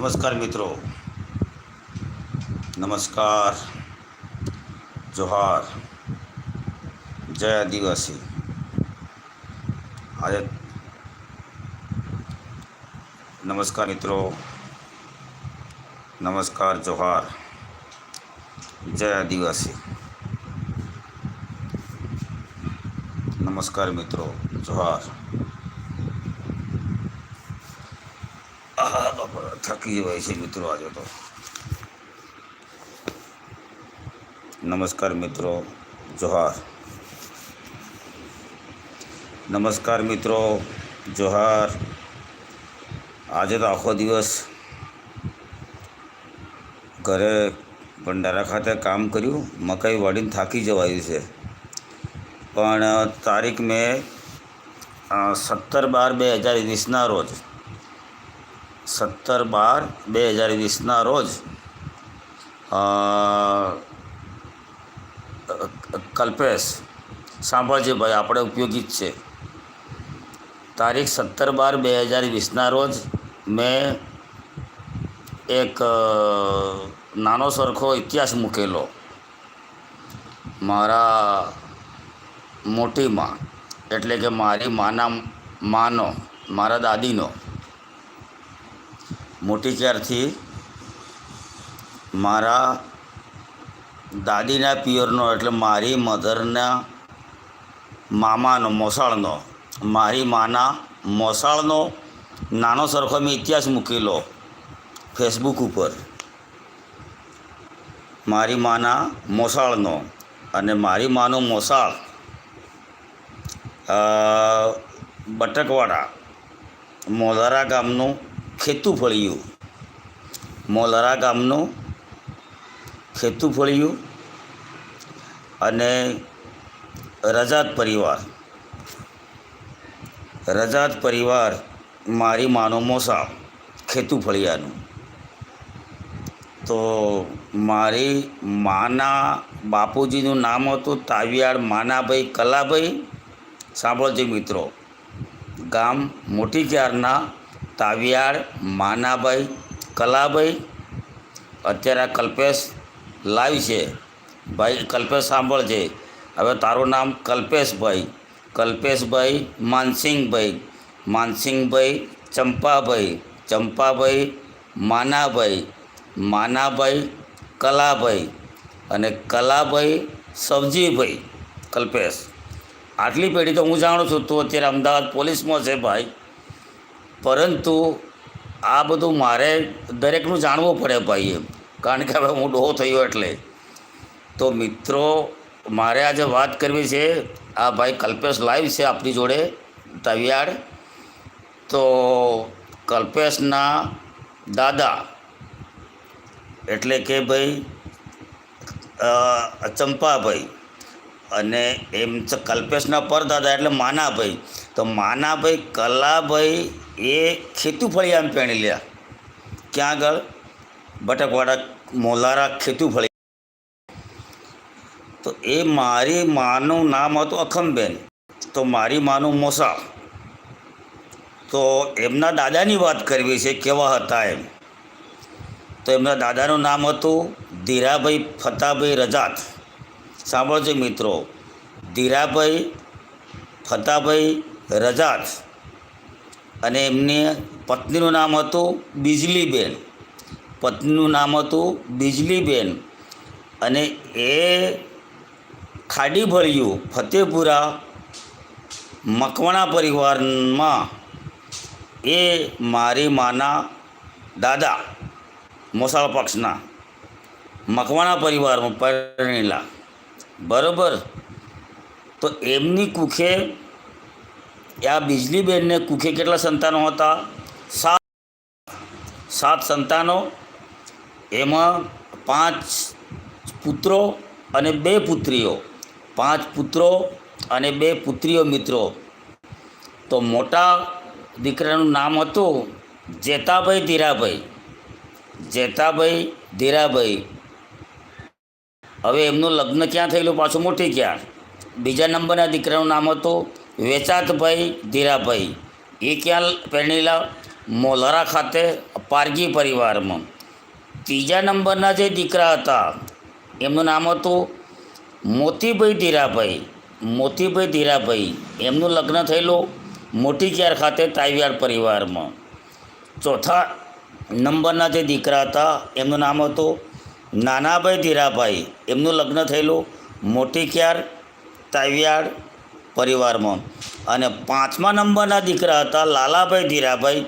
નમસ્કાર મિત્રો નમસ્કાર જોહાર જય આદિવાસી આજે નમસ્કાર મિત્રો નમસ્કાર જોહાર જય આદિવાસી નમસ્કાર મિત્રો જોહાર બાપા હોય છે મિત્રો આજે તો. નમસ્કાર મિત્રો, જોહાર. નમસ્કાર મિત્રો, જોહાર. આજે તો આખો દિવસ ઘરે ભંડારા ખાતે કામ કર્યું, મકાઈ વાળીને થાકી જવાયું છે. પણ તારીખ મેં સત્તર બાર બે હજાર વીસના રોજ સત્તર બાર બે હજાર વીસના રોજ કલ્પેશ, સાંભળજે ભાઈ, આપણે ઉપયોગી જ છે. તારીખ સત્તર બાર બે હજાર વીસના રોજ મેં એક નાનો સરખો ઇતિહાસ મૂકેલો. મારા મોટી માં એટલે કે મારી માના, માનો, મારા દાદીનો મોટી ક્યારથી મારા દાદીના પિયરનો એટલે મારી મધરના મામાનો મોસાળનો, મારી માના મોસાળનો નાનો સરખો મેં ઇતિહાસ મૂકેલો ફેસબુક ઉપર. મારી માના મોસાળનો અને મારી માનું મોસાળ બટકવાડા, મોધારા ગામનું ખેતું ફળિયું. મોલારા ગામનું ખેતું ફળિયું અને રજાત પરિવાર. રજાત પરિવાર મારી માનો મોસા ખેતું ફળિયાનું. તો મારી માના બાપુજીનું નામ હતું તાવિયાળ માનાભાઈ કલાભાઈ. સાંભળજો મિત્રો. ગામ મોટી ક્યારના તાવિયાળ માનાભાઈ, કલાભાઈ, અત્યારે આ કલ્પેશ લાઈવ છે. ભાઈ, કલ્પેશ સાંભળજે. હવે તારું નામ કલ્પેશભાઈ. કલ્પેશભાઈ માનસિંહભાઈ. માનસિંહભાઈ ચંપાભાઈ. ચંપાભાઈ માનાભાઈ. માનાભાઈ કલાભાઈ. અને કલાભાઈ સબજીભાઈ કલ્પેશ. આટલી પેઢી તો હું જાણું છું, તું અત્યારે અમદાવાદ પોલીસમાં છે ભાઈ. પરંતુ આ બધું મારે દરેકનું જાણવું પડે ભાઈ એમ. કારણ કે હવે હું ડોહો થયો એટલે. તો મિત્રો, મારે આજે વાત કરવી છે, આ ભાઈ કલ્પેશ લાઈવ છે આપણી જોડે તવિયાડ તો કલ્પેશના દાદા એટલે કે ભાઈ ચંપાભાઈ અને એમ કલ્પેશના પરદાદા એટલે માનાભાઈ તો માનાભાઈ કલાભાઈ એ ખેતુફળી આમ પહેણી લ્યા ક્યાં આગળ? બટકવાડા, મોલારા ખેતુફળી. તો એ મારી માનું નામ હતું અખમબેન. તો મારી માનું મોસા. તો એમના દાદાની વાત કરવી છે, કેવા હતા એમ. તો એમના દાદાનું નામ હતું ધીરાભાઈ ફતાભાઈ રજાત. સાંભળજો મિત્રો. ધીરાભાઈ ફતાભાઈ રજાત. અને એમની પત્નીનું નામ હતું બિજલીબેન. પત્નીનું નામ હતું બિજલીબેન. અને એ ખાડી ભર્યું ફતેપુરા મકવાણા પરિવારમાં એ મારી માના દાદા મોસાળ પક્ષના મકવાણા પરિવારમાં પરણેલા. બરાબર? તો એમની કુખે આ બિજલીબેનને કુખે કેટલા સંતાનો હતા? સાત. સાત સંતાનો. એમાં પાંચ પુત્રો અને બે પુત્રીઓ. પાંચ પુત્રો અને બે પુત્રીઓ મિત્રો. તો મોટા દીકરાનું નામ હતું જેતાભાઈ ધીરાભાઈ. જેતાભાઈ ધીરાભાઈ. હવે એમનું લગ્ન ક્યાં થયેલું? પાછું મોટી ક્યાં? બીજા નંબરના દીકરાનું નામ હતું વેચાતભાઈ, ધીરાભાઈ. એ ક્યાં પરણેલા મોલરા ખાતે પારગી પરિવારમાં. ત્રીજા નંબરના જે દીકરા હતા, એમનું નામ હતું મોતીભાઈ ધીરાભાઈ. મોતીભાઈ ધીરાભાઈ, એમનું લગ્ન થયેલું મોટી ક્યાર ખાતે તાઈવાડ પરિવારમાં. ચોથા નંબરના જે દીકરા હતા, એમનું નામ હતું નાનાભાઈ ધીરાભાઈ. એમનું લગ્ન થયેલું મોટી ક્યાર તાઈવાડ પરિવારમાં. અને પાંચમા નંબરના દીકરા હતા લાલાભાઈ ધીરાભાઈ.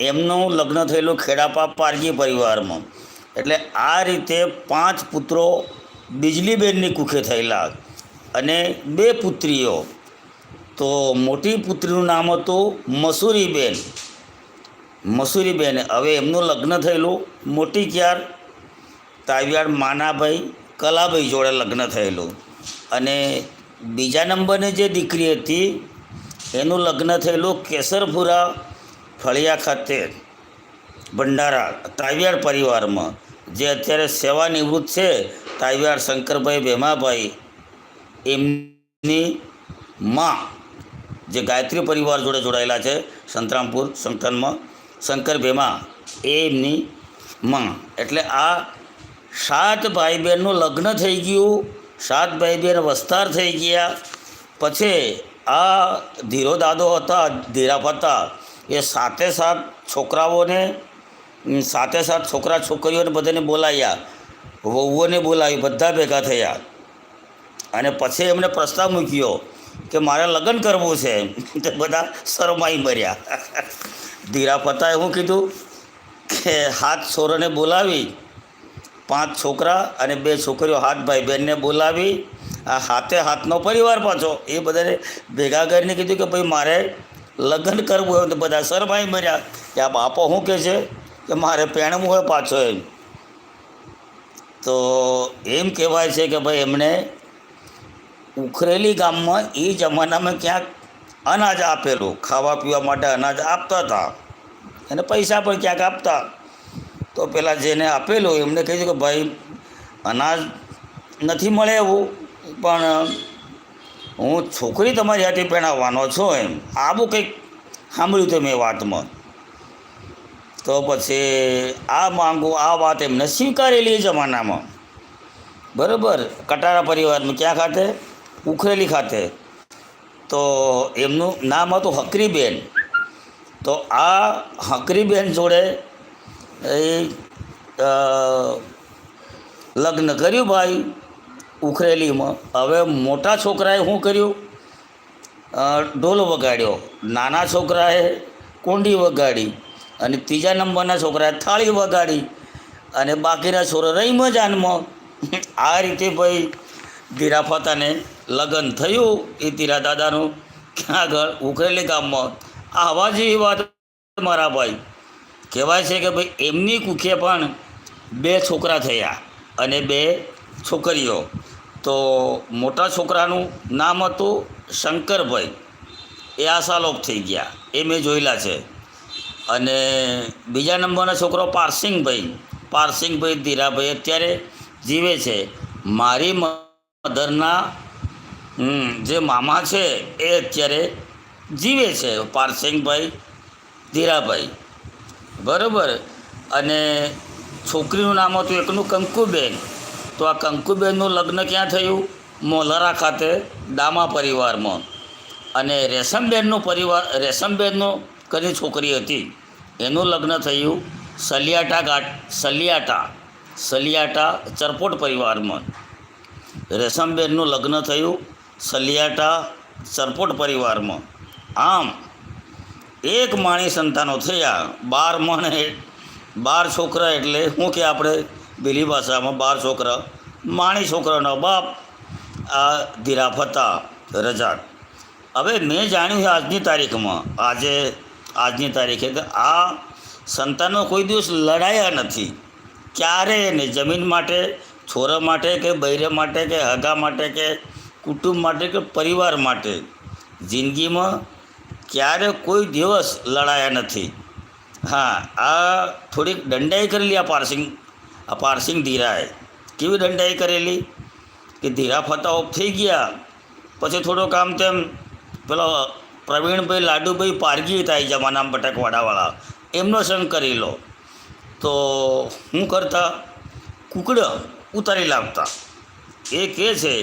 એમનું લગ્ન થયેલું ખેડાપા પારગી પરિવારમાં. એટલે આ રીતે પાંચ પુત્રો બિજલીબેનની કુખે થયેલા અને બે પુત્રીઓ. તો મોટી પુત્રીનું નામ હતું મસૂરીબેન. મસૂરીબેન, હવે એમનું લગ્ન થયેલું મોટી ક્યાર? તાવિયાડ માનાભાઈ કલાભાઈ જોડે લગ્ન થયેલું. અને બીજા નંબરની જે દીકરી હતી, એનું લગ્ન થયેલું કેસરપુરા ફળિયા ખાતે, ભંડારા, તાવ્યાર પરિવારમાં. જે અત્યારે સેવા નિવૃત્ત છે, તાવ્યાર શંકરભાઈ ભેમાભાઈ. એમની માં, જે ગાયત્રી પરિવાર જોડે જોડાયેલા છે, સંતરામપુર સંગઠનમાં શંકર ભેમા, એ એમની માં. એટલે આ સાત ભાઈ બહેનનું લગ્ન થઈ ગયું. સાત ભાઈ બહેન વસ્તાર થઈ ગયા. પછી આ ધીરો દાદો હતા ધીરાપ હતા એ સાતે સાત છોકરાઓને સાતે સાત છોકરા છોકરીઓને બધાને બોલાવ્યા વહુઓને બોલાવી, બધા ભેગા થયા. અને પછી એમણે પ્રસ્તાવ મૂક્યો કે મારે લગ્ન કરવું છે. તે બધા શરમાઈ મર્યા. ધીરા પતાએ શું કીધું કે હાથ છોરોને બોલાવી પાંચ છોકરા અને બે છોકરીઓ હાથ ભાઈ બહેનને બોલાવી, આ હાથે હાથનો પરિવાર પાછો. એ બધાને ભેગા કરીને કીધું કે ભાઈ, મારે લગ્ન કરવું હોય. તો બધા શરમાઈ મર્યા કે આ બાપો શું કહે છે? કે મારે પહેણવું હોય પાછો એમ. તો એમ કહેવાય છે કે ભાઈ, એમણે ઉખરેલી ગામમાં એ જમાનામાં ક્યાંક અનાજ આપેલું ખાવા પીવા માટે અનાજ આપતા હતા. અને પૈસા પણ ક્યાંક આપતા. તો પેલા જેને આપેલું, એમને કહીશું કે ભાઈ, અનાજ નથી મળે એવું. પણ હું છોકરી તમારી હાથે પહેણાવવાનો છો એમ. આવું કંઈક સાંભળ્યું હતું મેં વાતમાં. તો પછી આ માંગુ, આ વાત એમને સ્વીકારેલી જમાનામાં. બરાબર? કટારા પરિવારમાં ક્યાં ખાતે? ઉખરેલી ખાતે. તો એમનું નામ હતું હકરીબેન. તો આ હકરીબેન જોડે એ લગ્ન કર્યું ભાઈ ઉખરેલીમાં. હવે મોટા છોકરાએ શું કર્યું? ઢોલ વગાડ્યો. નાના છોકરાએ કુંડી વગાડી અને ત્રીજા નંબરના છોકરાએ થાળી વગાડી અને બાકીના છોરો રહી મજાનમાં. આ રીતે ભાઈ ધીરા ફાતાને લગ્ન થયું. એ ધીરા દાદાનું આગળ ઉખરેલી ગામમાં. આવા જેવી વાત મારા ભાઈ. કહેવાય છે કે ભાઈ એમની કુખે પણ બે છોકરા થયા અને બે છોકરીઓ. તો મોટા છોકરાનું નામ હતું શંકરભાઈ. એ આશાલોપ થઈ ગયા. એ મેં જોયેલા છે. અને બીજા નંબરનો છોકરો પારસિંગભાઈ. પારસિંગભાઈ ધીરાભાઈ અત્યારે જીવે છે. મારી મધરના જે મામા છે એ અત્યારે જીવે છે પારસિંગભાઈ ધીરાભાઈ. બરાબર. અને છોકરીનું નામ હતું એકનું કંકુબેન. તો આ કંકુબેનનું લગ્ન ક્યાં થયું? મોલરા ખાતે દામા પરિવારમાં. અને રેશમબેનનું પરિવાર, રેશમબેનનું કરી છોકરી હતી. એનું લગ્ન થયું સલિયાટા ઘાટ, સલિયાટા સલિયાટા ચરપોટ પરિવારમાં. રેશમબેનનું લગ્ન થયું સલિયાટા ચરપોટ પરિવારમાં. આમ એક માણી સંતાનો થયા. બાર માણે બાર છોકરા એટલે શું કે આપણે બેલી ભાષામાં બાર છોકરા, માણી છોકરાનો બાપ, આ ધીરાફ હતા રજાક હવે મેં જાણ્યું છે આજની તારીખમાં. આજે, આજની તારીખે કે આ સંતાનો કોઈ દિવસ લડાયા નથી. ક્યારેય નહીં જમીન માટે, છોરા માટે કે બૈરે માટે કે હગા માટે કે કુટુંબ માટે કે પરિવાર માટે. જિંદગીમાં ક્યારે કોઈ દિવસ લડાયા નથી. હા, આ થોડીક દંડાઈ કરેલી આ પારસિંગ આ પારસિંગ ધીરાએ. કેવી દંડાઈ કરેલી? કે ધીરા ફતા ઓફ થઈ ગયા, પછી થોડો કામ તેમ પેલો પ્રવીણભાઈ લાડુભાઈ પારગી હતા એ બટકવાડાવાળા, એમનો સંગ કરી લો તો હું કરતા? કુકડ ઉતારી લાવતા એ કહે છે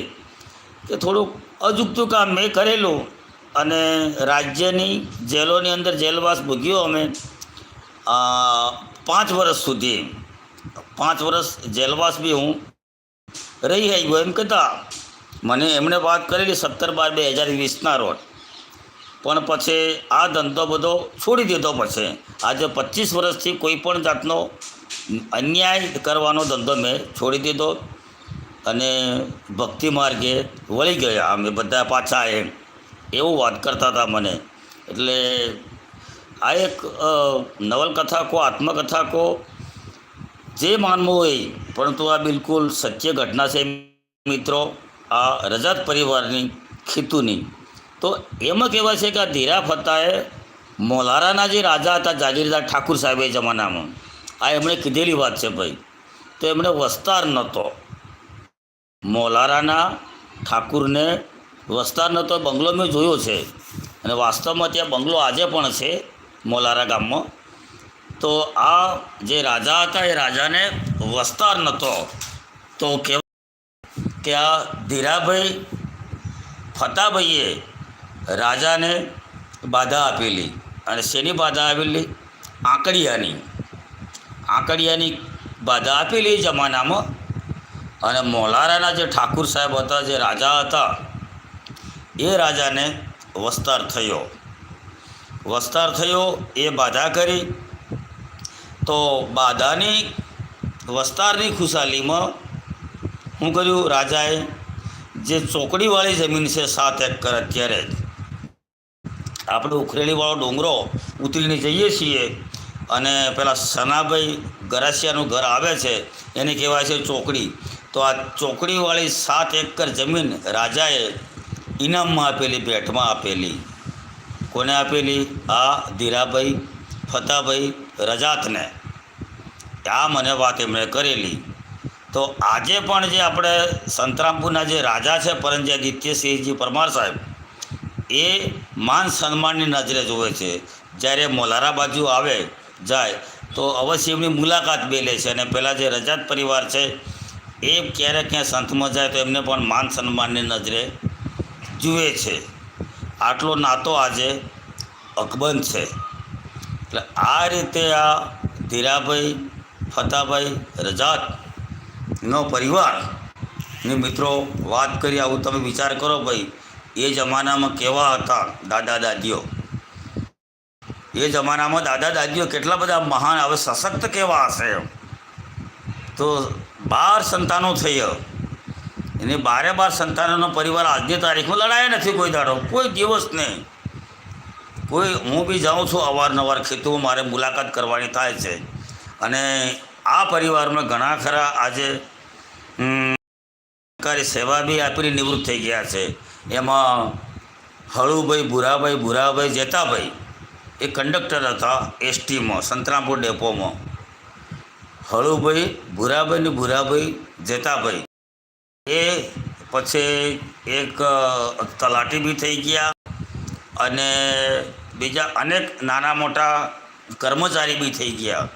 કે થોડુંક અજુગતું કામ મેં કરેલું અને રાજ્યની જેલોની અંદર જેલવાસ ભોગ્યો અમે પાંચ વર્ષ સુધી. પાંચ વર્ષ જેલવાસ બી હું રહી આવ્યો. એમ કહેતા મને એમણે વાત કરેલી સત્તર બાર બે હજાર વીસના રોજ. પણ પછી આ ધંધો બધો છોડી દીધો પછી. આજે પચીસ વર્ષથી કોઈ પણ જાતનો અન્યાય કરવાનો ધંધો મેં છોડી દીધો અને ભક્તિ માર્ગે વળી ગયા. અમે બધા પાછા એમ એવું વાત કરતા હતા મને. એટલે આ એક નવલકથા કો આત્મકથા કો જે માનવું હોય, પરંતુ આ બિલકુલ સત્ય ઘટના છે મિત્રો, આ રજાત પરિવારની ખીતુની. તો એમાં કહેવાય છે કે આ ધીરા ફતાએ મોલારાના જે રાજા હતા જાગીરદાર ઠાકુર સાહેબ એ જમાનામાં, આ એમણે કીધેલી વાત છે ભાઈ. તો એમણે વસ્તાર નહોતો. મોલારાના ઠાકુરને વસ્તાર નહોતો બંગલો મેં જોયો છે. અને વાસ્તવમાં ત્યાં બંગલો આજે પણ છે, મોલારા ગામમાં. તો આ જે રાજા હતા, એ રાજાને વસ્તાર નહોતો. તો કહેવાય કે આ ધીરાભાઈ ફતાભાઈએ રાજાને બાધા આપેલી અને શેની બાધા આપેલી? આંકડિયાની. આંકડિયાની બાધા આપેલી જમાનામાં. અને મોલારાના જે ઠાકુર સાહેબ હતા, જે રાજા હતા એ રાજાને વસ્તાર થયો. વસ્તાર થયો, એ બાધા કરી. તો બાધાની વસ્તારની ખુશાલીમાં શું કર્યું, રાજાએ જે ચોકડીવાળી જમીન છે, સાત એકર અત્યારે આપણે ઉખરેલીવાળો ડુંગરો ઉતરીને જઈએ છીએ અને પેલા સનાભાઈ ગરાસિયાનું ઘર આવે છે, એને કહેવાય છે ચોકડી. તો આ ચોકડીવાળી સાત એકર જમીન રાજાએ ઇનામમાં આપેલી, ભેટમાં આપેલી. કોને આપેલી? આ ધીરાભાઈ ફતાભાઈ રજાતને. આ મને વાત એમણે કરેલી. તો આજે પણ જે આપણે સંતરામપુરના જે રાજા છે પરંજય આદિત્યસિંહજી પરમાર સાહેબ, એ માન સન્માનની નજરે જોવે છે. જ્યારે મોલારા બાજુ આવે, જાય, તો અવશ્ય એમની મુલાકાત બે લે છે. અને પહેલાં જે રજાત પરિવાર છે, એ ક્યારેક ક્યાં સંતમાં જાય તો એમને પણ માન સન્માનની નજરે જુએ છે. આટલો નાતો આજે અકબંધ છે. એટલે આ રીતે આ ધીરાભાઈ, ફતાભાઈ રજાતનો પરિવાર ને મિત્રો વાત કરી, આવું તમે વિચાર કરો ભાઈ, એ જમાનામાં કેવા હતા દાદા દાદીઓ. એ જમાનામાં દાદા દાદીઓ કેટલા બધા મહાન, હવે સશક્ત કેવા હશે તો બાર સંતાનો થઈ એને બારે બાર સંતાનોનો પરિવાર આજની તારીખમાં લડાયા નથી કોઈ દાડો. કોઈ દિવસ નહીં. કોઈ હું બી જાઉં છું અવારનવાર ખેતરમાં મારે મુલાકાત કરવાની થાય છે. અને આ પરિવારમાં ઘણા ખરા આજે સરકારી સેવા બી આપીને નિવૃત્ત થઈ ગયા છે. એમાં હળુભાઈ, ભૂરાભાઈ ભૂરાભાઈ જેતાભાઈ એ કંડક્ટર હતા એસટીમાં, સંતરામપુર ડેપોમાં. હળુભાઈ, ભૂરાભાઈ ને ભૂરાભાઈ જેતાભાઈ એ પછી એક તલાટી બી થઈ ગયા અને બીજા અનેક નાના મોટા કર્મચારી બી થઈ ગયા.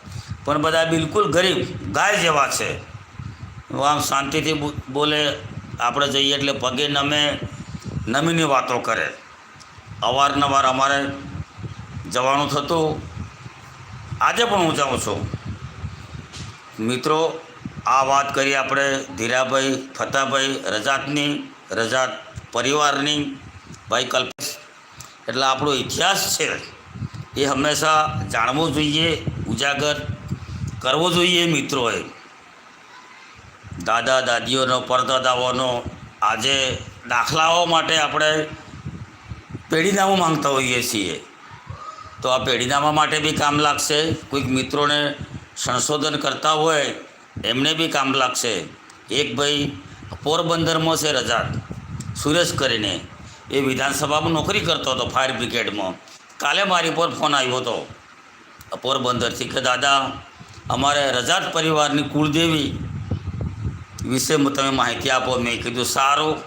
પણ બધા બિલકુલ ગરીબ, ગાય જેવા છે. આમ શાંતિથી બોલે, આપણે જઈએ એટલે પગે નમે, નમીની વાતો કરે. અવારનવાર અમારે જવાનું થતું. આજે પણ હું જાઉં છું. મિત્રો આ વાત કરી આપણે ધીરાભાઈ, ફતાભાઈ, રજાતની, રજાત પરિવારની ભાઈ કલ્પેશ. એટલે આપણો ઇતિહાસ છે એ હંમેશા જાણવું જોઈએ, ઉજાગર કરવો જોઈએ મિત્રોએ. દાદા દાદીઓનો, પરદાદાઓનો આજે દાખલાઓ માટે આપણે પેઢીનામું માંગતા હોઈએ છીએ. તો આ પેઢીનામા માટે બી કામ લાગશે. કોઈક મિત્રોને સંશોધન કરતા હોય એમને બી કામ લાગશે. એક ભાઈ પોરબંદરમાં છે રજાત, સુરેશ કરીને. એ વિધાનસભામાં નોકરી કરતો હતો ફાયર બ્રિગેડમાં. કાલે મારી પર ફોન આવ્યો હતો. પોરબંદરથી કે, દાદા, અમારે રજાત પરિવારની કુળદેવી વિશે તમે માહિતી આપો. મેં કીધું, સારું.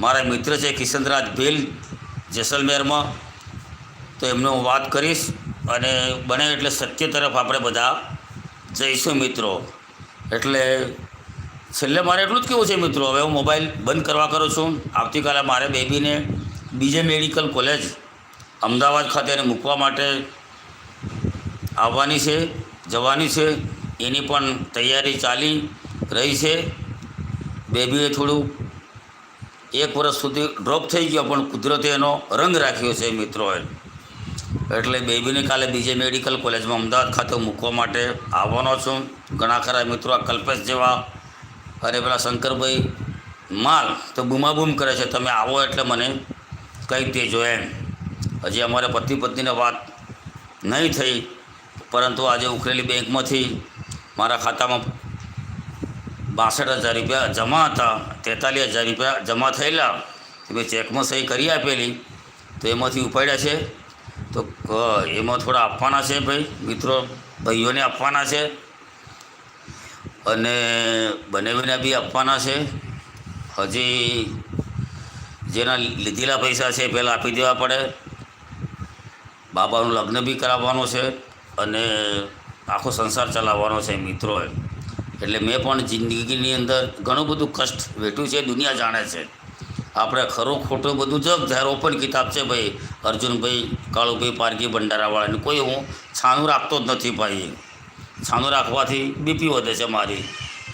મારા મિત્ર છે કિશનરાજ ભેલ, જેસલમેરમાં. તો એમને હું વાત કરીશ અને બને એટલે સત્ય તરફ આપણે બધા જઈશું મિત્રો. એટલે છેલ્લે મારે એટલું જ કહેવું છે મિત્રો, હવે હું મોબાઈલ બંધ કરવા કરું છું. આવતીકાલે મારે બેબીને બીજે મેડિકલ કોલેજ અમદાવાદ ખાતે મૂકવા માટે આવવાની છે, જવાની છે. એની પણ તૈયારી ચાલી રહી છે. બેબીએ થોડું એક વર્ષ સુધી ડ્રોપ થઈ ગયો, પણ કુદરતે એનો રંગ રાખ્યો છે મિત્રોએ એટલે બેબીને કાલે બીજે મેડિકલ કોલેજમાં અમદાવાદ ખાતે મૂકવા માટે આવવાનો છું. ઘણા ખરા મિત્રો આ કલ્પેશ જેવા અને પેલા શંકરભાઈ માલ તો બૂમાબૂમ કરે છે. તમે આવો એટલે મને કહી દેજો એમ. હજી અમારે પતિ પત્નીને વાત નહીં થઈ, પરંતુ આજે ઉખરેલી બેંકમાંથી મારા ખાતામાં બાસઠ હજાર રૂપિયા જમા હતા, તેતાલીસ હજાર રૂપિયા જમા થયેલા. મેં ચેકમાં સહી કરી આપેલી, તો એમાંથી ઉપાડ્યા છે. તો એમાં થોડા આપવાના છે ભાઈ. મિત્રો, ભાઈઓને આપવાના છે. અને બનેવીને બી આપવાના છે. હજી જેના લીધેલા પૈસા છે પહેલાં આપી દેવા પડે. બાબાનું લગ્ન બી કરાવવાનું છે અને આખો સંસાર ચલાવવાનો છે મિત્રોએ એટલે મેં પણ જિંદગીની અંદર ઘણું બધું કષ્ટ વેઠ્યું છે, દુનિયા જાણે છે. આપણે ખરું ખોટું બધું જગ જાહેર ઓપન કિતાબ છે ભાઈ, અર્જુનભાઈ, કાળુભાઈ પારકી ભંડારાવાળાને, કોઈ હું છાનું રાખતો જ નથી ભાઈ. છાનું રાખવાથી બીપી વધે છે મારી.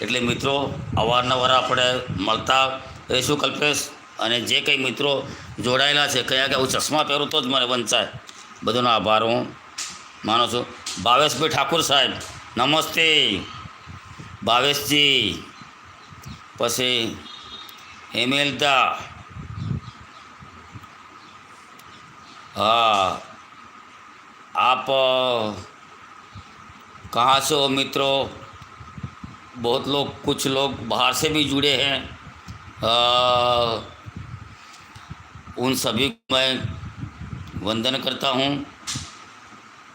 એટલે મિત્રો, અવારનવાર આપણે મળતા રહીશું કલ્પેશ અને જે કંઈ મિત્રો જોડાયેલા છે, કયા કે હું ચશ્મા પહેરું તો જ મને વંચાય. બધાનો આભાર હું માનું છું. ભાવેશભાઈ ઠાકુર સાહેબ, નમસ્તે. ભાવેશજી. પછી હેમેલતા हाँ। आप कहाँ से हो मित्रों? बहुत लोग कुछ लोग बाहर से भी जुड़े हैं। अ, उन सभी को मैं वंदन करता हूँ।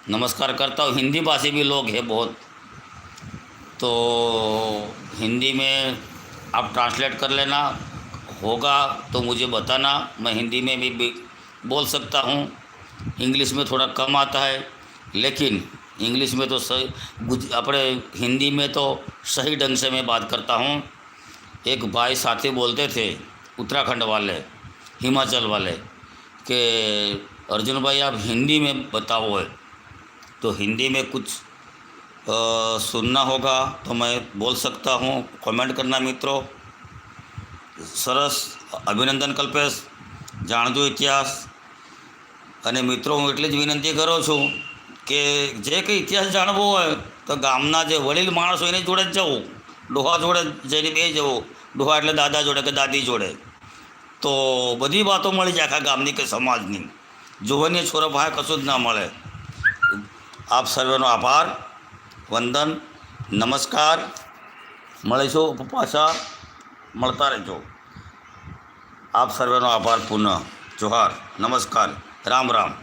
नमस्कार करता हूँ। हिंदी भाषी भी लोग हैं बहुत। तो हिंदी में आप ट्रांसलेट कर लेना। होगा तो मुझे बताना। मैं हिंदी में भी भी बोल सकता हूँ इंग्लिश में थोड़ा कम आता है लेकिन इंग्लिश में तो सही गुज अपने हिंदी में तो सही ढंग से मैं बात करता हूँ एक भाई साथी बोलते थे उत्तराखंड वाले हिमाचल वाले कि अर्जुन भाई आप हिंदी में बताओ है तो हिंदी में कुछ अ, सुनना होगा तो मैं बोल सकता हूँ कमेंट करना मित्रों સરસ અભિનંદન કલ્પેશ જાણજો ઇતિહાસ અને મિત્રો, હું એટલી જ વિનંતી કરું છું કે જે કંઈ ઇતિહાસ જાણવો હોય, તો ગામના જે વડીલ માણસો એની જોડે જ જવું. ડોહા જોડે જઈને બે જવું. ડોહા એટલે દાદા જોડે કે દાદી જોડે. તો બધી વાતો મળી જાય આખા ગામની કે સમાજની. જોવાની છોરો ભાઈ કશું જ ના મળે. આપ સર્વેનો આભાર, વંદન, નમસ્કાર. મળીશું પાછા, મળતા રહેજો. આપ સર્વેનો આભાર, પુનઃ. જોહાર. નમસ્કાર. राम राम